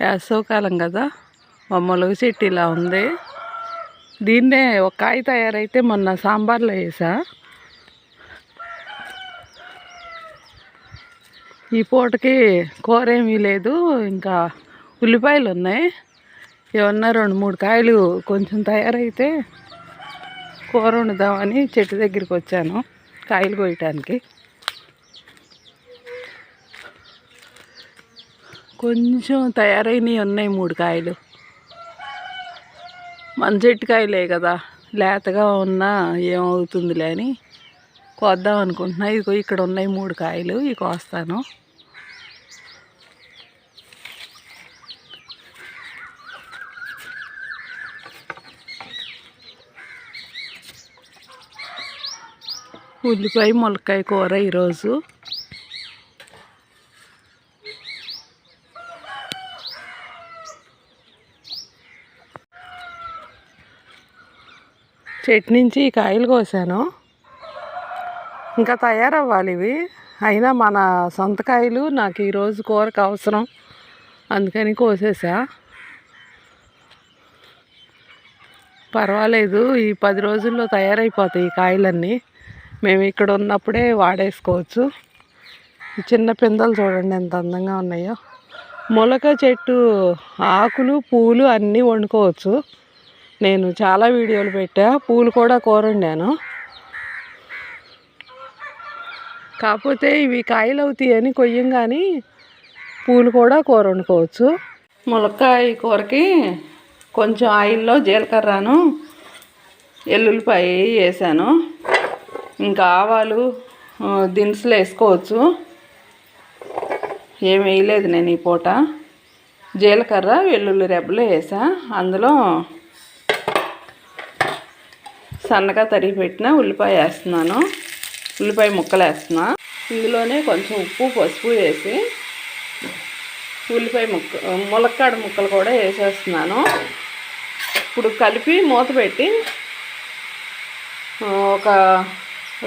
వేసవకాలం కదా. మా మొలగ చెట్టు ఇలా ఉంది. దీన్నే ఒక కాయ తయారైతే మొన్న సాంబార్లో వేసా. ఈ పూటకి కూర ఏమీ లేదు ఇంకా ఉల్లిపాయలు ఉన్నాయి. ఏమన్నా రెండు మూడు కాయలు కొంచెం తయారైతే కూర వండుదామని చెట్టు దగ్గరికి వచ్చాను కాయలు కొయ్యటానికి. కొంచెం తయారైనవి ఉన్నాయి మూడు కాయలు. మన కాయలే కదా. లేతగా ఉన్నా ఏమవుతుందిలే అని కోద్దాం అనుకుంటున్నా. ఇదిగో ఇక్కడ ఉన్నాయి మూడు కాయలు. ఇవి కోస్తాను ఉల్లిపాయ ములక్కాయ కూర ఈరోజు. చెట్టు నుంచి ఈ కాయలు కోసాను. ఇంకా తయారవ్వాలి ఇవి. అయినా మన సొంత కాయలు నాకు ఈరోజు కూరకు అవసరం. అందుకని కోసేసా. పర్వాలేదు ఈ పది రోజుల్లో తయారైపోతాయి ఈ కాయలన్నీ. మేము ఇక్కడ ఉన్నప్పుడే వాడేసుకోవచ్చు. చిన్న పిందలు చూడండి ఎంత అందంగా ఉన్నాయో. మొలక చెట్టు ఆకులు పూలు అన్నీ వండుకోవచ్చు. నేను చాలా వీడియోలు పెట్టా పూలు కూడా కూర వండాను కాకపోతే ఇవి కాయలు అవుతాయి అని కొయ్యంగాని పూలు కూడా కూర వండుకోవచ్చు ములక్కాయ కూరకి కొంచెం ఆయిల్లో జీలకర్రను ఎల్లుల్లిపాయ వేసాను. ఇంకా ఆవాలు దినుసులు వేసుకోవచ్చు. ఏం వేయలేదు నేను ఈ పూట. జీలకర్ర వెల్లుల్లి రెబ్బలు వేసా. అందులో సన్నగా తరిగి పెట్టిన ఉల్లిపాయ వేస్తున్నాను. ఉల్లిపాయ ముక్కలు వేస్తున్నా. ఇందులోనే కొంచెం ఉప్పు పసుపు వేసి ఉల్లిపాయ ముక్క ములక్కాడ ముక్కలు కూడా వేసేస్తున్నాను. ఇప్పుడు కలిపి మూత పెట్టి ఒక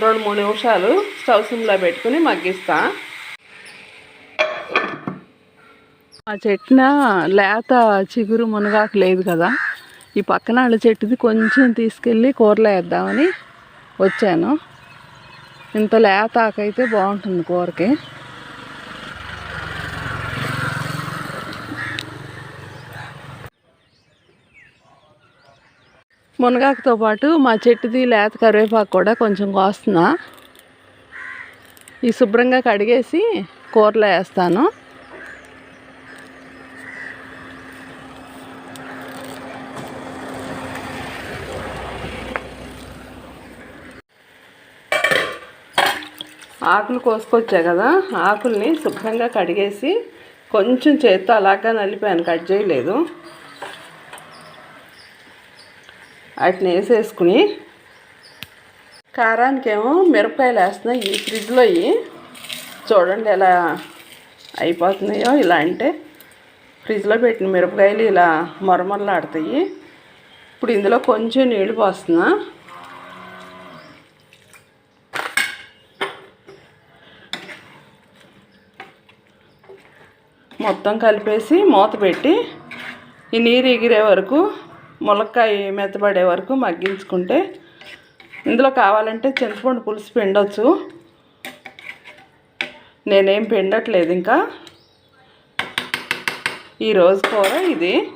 రెండు మూడు నిమిషాలు స్టవ్ సిమ్లో పెట్టుకుని మగ్గిస్తా. మా చెట్టున లేత చిగురు మునగాకు లేదు కదా. ఈ పక్కన వాళ్ళ చెట్టుది కొంచెం తీసుకెళ్ళి కూరలో వేద్దామని వచ్చాను. ఇంత లేత ఆకైతే బాగుంటుంది కూరకి. మునగాకుతో పాటు మా చెట్టుది లేత కరివేపాకు కూడా కొంచెం కోస్తున్నా. ఈ శుభ్రంగా కడిగేసి కూరలో వేస్తాను. ఆకులు కోసుకొచ్చా కదా ఆకుల్ని శుభ్రంగా కడిగేసి కొంచెం చేత్తో అలాగా నలిపాను కట్ చేయలేదు. వాటిని వేసేసుకుని కారానికేమో మిరపకాయలు వేస్తున్నాయి ఈ ఫ్రిడ్జ్లో చూడండి ఎలా అయిపోతున్నాయో ఇలా అంటే ఫ్రిడ్జ్లో పెట్టిన మిరపకాయలు ఇలా మొరమొరలాడతాయి. ఇప్పుడు ఇందులో కొంచెం నీళ్ళు పోస్తున్నా. మొత్తం కలిపేసి మూత పెట్టి ఈ నీరు ఎగిరే వరకు ములక్కాయ మెత్తబడే వరకు మగ్గించుకుంటే ఇందులో కావాలంటే చింతపండు పులుసు పిండొచ్చు. నేనేం పిండట్లేదు ఇంకా. ఈరోజు కూర ఇది.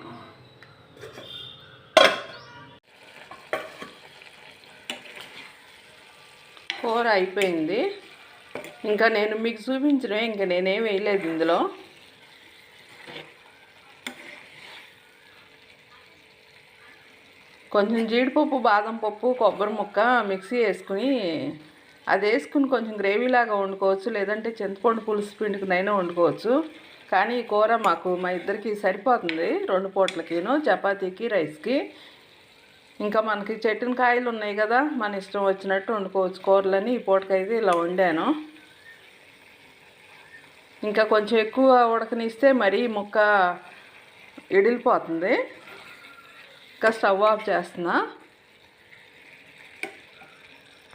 కూర అయిపోయింది. ఇంకా నేను మీకు చూపించడం ఇంకా నేనేం వేయలేదు ఇందులో. కొంచెం జీడిపప్పు బాదం పప్పు కొబ్బరి ముక్క మిక్సీ వేసుకుని అది వేసుకుని కొంచెం గ్రేవీ లాగా వండుకోవచ్చు. లేదంటే చింతపండు పులుసు పిండికినైనా వండుకోవచ్చు. కానీ ఈ కూర మాకు మా ఇద్దరికి సరిపోతుంది. రెండు పూటలకిను చపాతీకి రైస్కి. ఇంకా మనకి చెట్టిన కాయలు ఉన్నాయి కదా మన ఇష్టం వచ్చినట్టు వండుకోవచ్చు. కూరలని ఈ పూటకైతే ఇలా వండాను. ఇంకా కొంచెం ఎక్కువ ఉడకనిస్తే మరీ ముక్క ఇడిలిపోతుంది ఇంకా స్టవ్ ఆఫ్ చేస్తున్నా